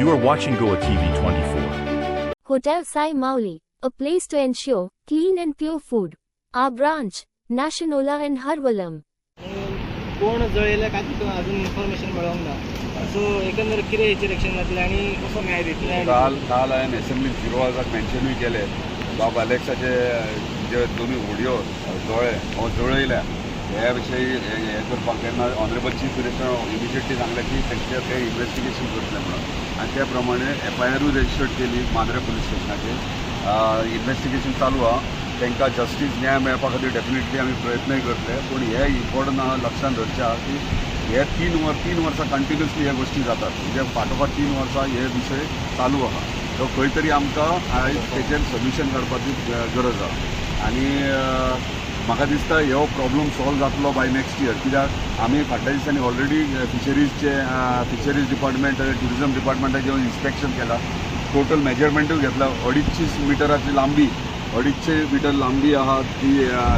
You are watching Goa TV 24. Hotel Sai Mauli, a place to ensure clean and pure food. Our branch, Nationola and Harvalam. कोण जळयल्या काय तितून अजून information मेळोंक ना so एकंदर कितें हेचेर एक्शन जातलें आनी कसो न्याय दितले आनी- काल काल हांवें एसेंब्ली झिरो आवर्साक मेन्शनूय केले बाब अलेक्साचे जे दोनूय व्हिडिओ जळे हो जळयल्या याविषयी याच्यावर हे करपाक ऑनरेबल चीफ मिनिस्टर इमिजिएटली सांगलें की तेंचे काही इन्व्हेस्टिगेशन करतले म्हणून. आनी त्या प्रमाणे एफ आय आरूय रजिस्टर्ड केली मांद्रे पुलीस स्टेशनाचेर इन्व्हेस्टिगेशन चालू आहा. तांकां जस्टीस न्याय मेळपा खातीर डेफिनेटली आमी प्रयत्नय करतले पूण हे इम्पॉर्टंट आहा लक्षांत धरचें आहा की हे तीन वर तीन वर्सां कंटिन्युअसली ह्या गोश्टी जातात. म्हणजे फाटोफाट तीन वर्सां हे विशय चालू आहा. तो खंय तरी आमकां आयज तेजेर सोल्युशन काडपाची गरज आहा. आनी म्हाका दिसता हो प्रॉब्लम सॉल्व जातलो बाय नेक्स्ट इयर कित्याक? आमी फाटल्या दिसांनी ऑलरेडी फिशरीजचे फिशरीज डिपार्टमेंट ट्युरिझम डिपार्टमेंटाचें इन्स्पेक्शन केलां. टोटल मेजरमेंटूय घेतला. अडीचशे मिटराची लांबी अडीचशे मिटर लांबी आहा ती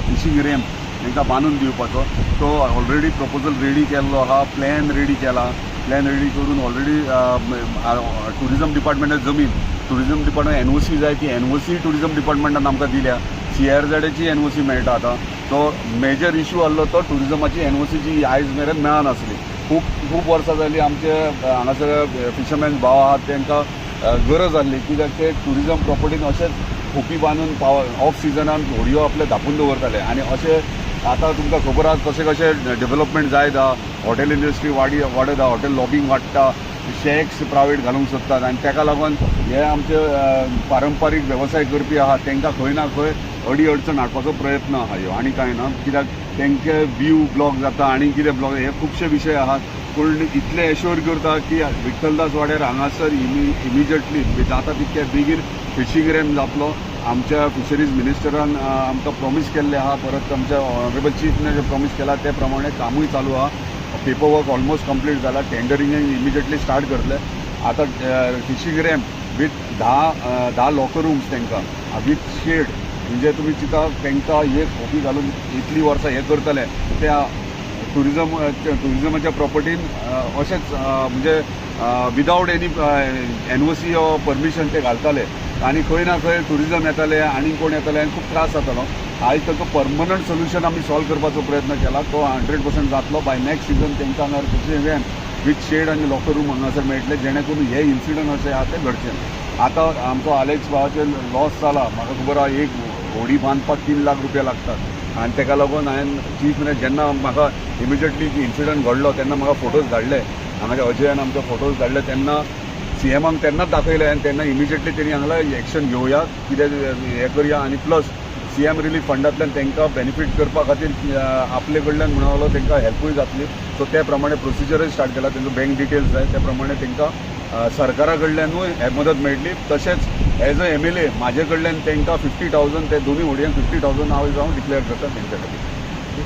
फिशींग रेम तांकां बांदून दिवपाचो तो ऑलरेडी प्रपोजल रेडी केल्लो आहा प्लॅन रेडी केला. प्लॅन रेडी करून ऑलरेडी ट्युरिजम डिपार्टमेंटाची जमीन tourism department N O C जाय ती एन ओ सी टुरिझम डिपार्टमेंटान आमकां दिल्या. सी आर झेडाची एन ओ सी मेळटा आतां. तो मेजर इश्यू आसलो तो टुरिजमाची एन ओ जी आयज मेरेन मेळनासली खूब खूब वर्सां जालीं आमचे हांगासर फिशरमॅन भाव आहात तांकां गरज आसली कित्याक ते टुरिजम प्रॉपर्टीन अशेंच खोपी बांदून पाव ऑफ सिजनान व्हडयो आपले धापून दवरताले आनी अशे आतां तुमकां खबर आसा कशें कशें डेवलॉपमेंट जायत आहा हॉटेल इंडस्ट्री वाडी वाडत आहा हॉटेल लॉबींग वाडटा शेक्स प्रायवेट घालूंक सोदतात आनी ताका लागून हे आमचे पारंपारीक वेवसाय करपी आहा तांकां खंय ना खंय अडी अडचण हाडपाचो प्रयत्न आहा. ह्यो आनी कांय ना कित्याक तेंके व्यू ब्लॉक जाता आनी कितें ब्लॉक हे खुबशे विशय आहात. पूण इतले एश्योर करता की विठ्ठलदास वाड्यार हांगासर इमि इमिजिएटली जाता तितके बेगीन फिशींग रॅम जातलो. आमच्या फिशरीज मिनिस्टरान आमकां प्रॉमीस केल्लें आहा. परत आमच्या ऑनरेबल चीफने जे प्रॉमीस केला ते प्रमाणे कामूय चालू आहा. पेपर वर्क ऑलमोस्ट कंप्लीट जाला टेंडरिंग इमिजिएटली स्टार्ट करतले. आतां फिशींग रॅम वीथ धा धा लॉकर रूम्स तांकां वीथ शेड म्हणजे तुमी चिंता तांकां हे खोपी घालून इतली वर्सां हे करतले त्या टुरिजम टुरिजमाच्या प्रॉपर्टीन अशेंच म्हणजे without any N O C permission ते घालताले. आनी खंय ना खंय टुरिजम येताले आनी कोण येताले आनी खूब त्रास जातालो आयज ताका पर्मनंट सोल्युशन आमी सॉल्व करपाचो प्रयत्न केला. तो हंड्रेड पर्संट जातलो. बाय नेक्स्ट सिजन तांकां हांगा फिशींग रॅम विथ शेड आनी लॉकर रूम हांगासर मेळटले जेणे करून हे इन्सिडंट अशें आहा ते घडचे आतां आमचो आलेक्स भावाचे लॉस जाला म्हाका खबर आहा एक होडी बांदपाक तीन लाख रुपया लागतात. आनी ताका लागून हांवें चीफ मिनिस्टर जेन्ना म्हाका इमिजिएटली इन्सिडंट घडलो तेन्ना म्हाका फोटोज धाडले हांगाच्या अजयान आमचे फोटोज धाडले तेन्ना सी एमाक तेन्नाच दाखयले आनी तेन्ना इमिजिएटली तेणी हांगा एक्शन घेवया कितें हें करया. आनी प्लस सी एम रिलीफ फंडांतल्यान तांकां बेनिफीट करपा खातीर आपले कडल्यान म्हणलो तांकां हेल्पूय जातली. सो त्या प्रमाणे प्रोसिजरय स्टार्ट केला. तांचो बँक डिटेल्स जाय त्या प्रमाणे तांकां सरकारा कडल्यानूय हे मदत मेळटली तशेंच as a M L A म्हाजे कडल्यान तांकां फिफ्टी थावजंड ते दोन्ही व्हडयांक फिफ्टी थावजंड हांव जावन डिक्लेअर करता तांच्या खातीर